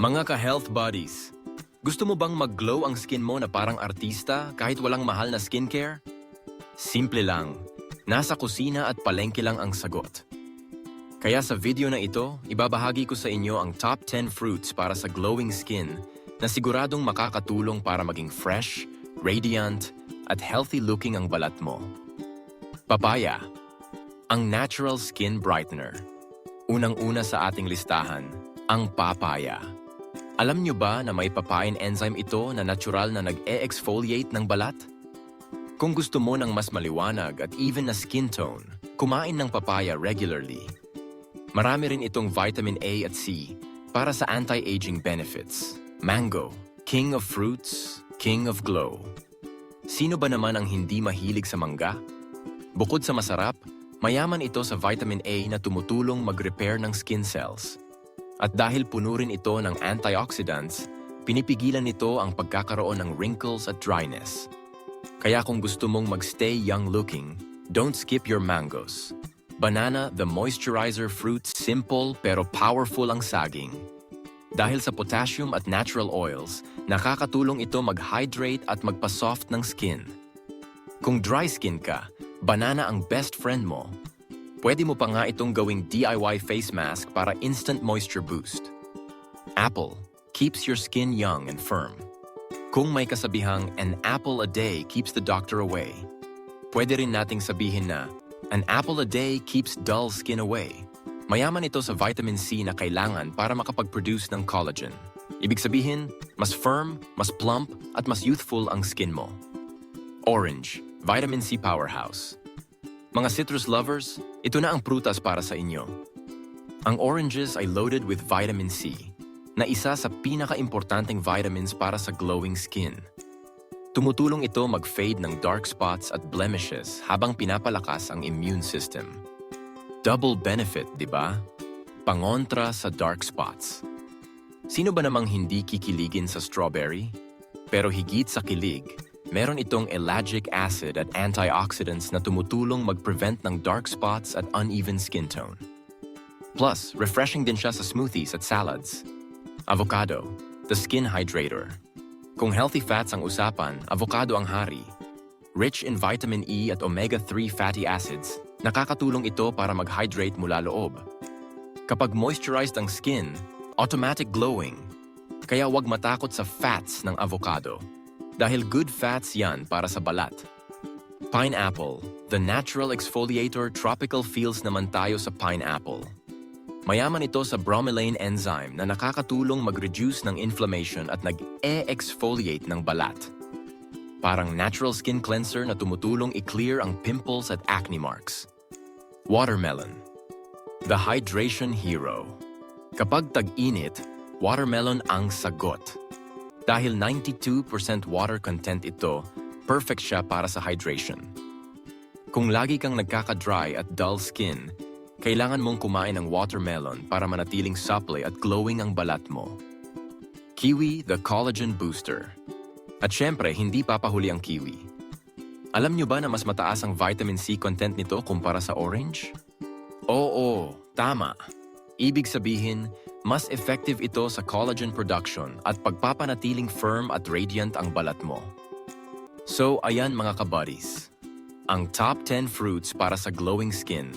Mga ka-health buddies, gusto mo bang mag-glow ang skin mo na parang artista kahit walang mahal na skincare? Simple lang. Nasa kusina at palengke lang ang sagot. Kaya sa video na ito, ibabahagi ko sa inyo ang top 10 fruits para sa glowing skin na siguradong makakatulong para maging fresh, radiant, at healthy-looking ang balat mo. Papaya, ang natural skin brightener. Unang-una sa ating listahan, ang papaya. Alam nyo ba na may papain enzyme ito na natural na nag-e-exfoliate ng balat? Kung gusto mo ng mas maliwanag at even na skin tone, kumain ng papaya regularly. Marami rin itong vitamin A at C para sa anti-aging benefits. Mango, king of fruits, king of glow. Sino ba naman ang hindi mahilig sa mangga? Bukod sa masarap, mayaman ito sa vitamin A na tumutulong mag-repair ng skin cells. At dahil puno rin ito ng antioxidants, pinipigilan nito ang pagkakaroon ng wrinkles at dryness. Kaya kung gusto mong magstay young looking, don't skip your mangoes. Banana, the moisturizer fruit, simple pero powerful ang saging. Dahil sa potassium at natural oils, nakakatulong ito mag-hydrate at magpa-soft ng skin. Kung dry skin ka, banana ang best friend mo. Pwede mo pa nga itong gawing DIY face mask para instant moisture boost. Apple keeps your skin young and firm. Kung may kasabihang an apple a day keeps the doctor away, pwede rin nating sabihin na an apple a day keeps dull skin away. Mayaman ito sa vitamin C na kailangan para makapag-produce ng collagen. Ibig sabihin, mas firm, mas plump, at mas youthful ang skin mo. Orange, vitamin C powerhouse. Mga citrus lovers, ito na ang prutas para sa inyo. Ang oranges ay loaded with vitamin C, na isa sa pinaka-importanting vitamins para sa glowing skin. Tumutulong ito mag-fade ng dark spots at blemishes habang pinapalakas ang immune system. Double benefit, di ba? Pangontra sa dark spots. Sino ba namang hindi kikiligin sa strawberry? Pero higit sa kilig, meron itong ellagic acid at antioxidants na tumutulong mag-prevent ng dark spots at uneven skin tone. Plus, refreshing din siya sa smoothies at salads. Avocado, the skin hydrator. Kung healthy fats ang usapan, avocado ang hari. Rich in vitamin E at omega-3 fatty acids, nakakatulong ito para mag-hydrate mula loob. Kapag moisturized ang skin, automatic glowing. Kaya huwag matakot sa fats ng avocado. Dahil good fats yan para sa balat. Pineapple, the natural exfoliator tropical feels naman tayo sa pineapple. Mayaman ito sa bromelain enzyme na nakakatulong mag-reduce ng inflammation at nag-e-exfoliate ng balat. Parang natural skin cleanser na tumutulong i-clear ang pimples at acne marks. Watermelon, the hydration hero. Kapag tag-init, watermelon ang sagot. Dahil 92% water content ito, perfect siya para sa hydration. Kung lagi kang nagkaka-dry at dull skin, kailangan mong kumain ng watermelon para manatiling supple at glowing ang balat mo. Kiwi, the collagen booster. At syempre, hindi papahuli ang kiwi. Alam nyo ba na mas mataas ang vitamin C content nito kumpara sa orange? Oo, tama. Ibig sabihin, mas effective ito sa collagen production at pagpapanatiling firm at radiant ang balat mo. So, ayan mga kabuddies. Ang top 10 fruits para sa glowing skin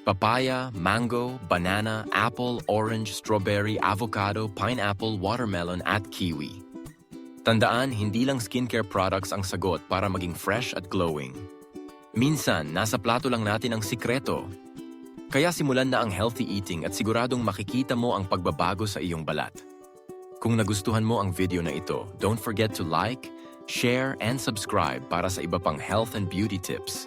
Papaya, mango, banana, apple, orange, strawberry, avocado, pineapple, watermelon at kiwi. Tandaan, hindi lang skincare products ang sagot para maging fresh at glowing. Minsan, nasa plato lang natin ang sikreto. Kaya simulan na ang healthy eating at siguradong makikita mo ang pagbabago sa iyong balat. Kung nagustuhan mo ang video na ito, don't forget to like, share, and subscribe para sa iba pang health and beauty tips.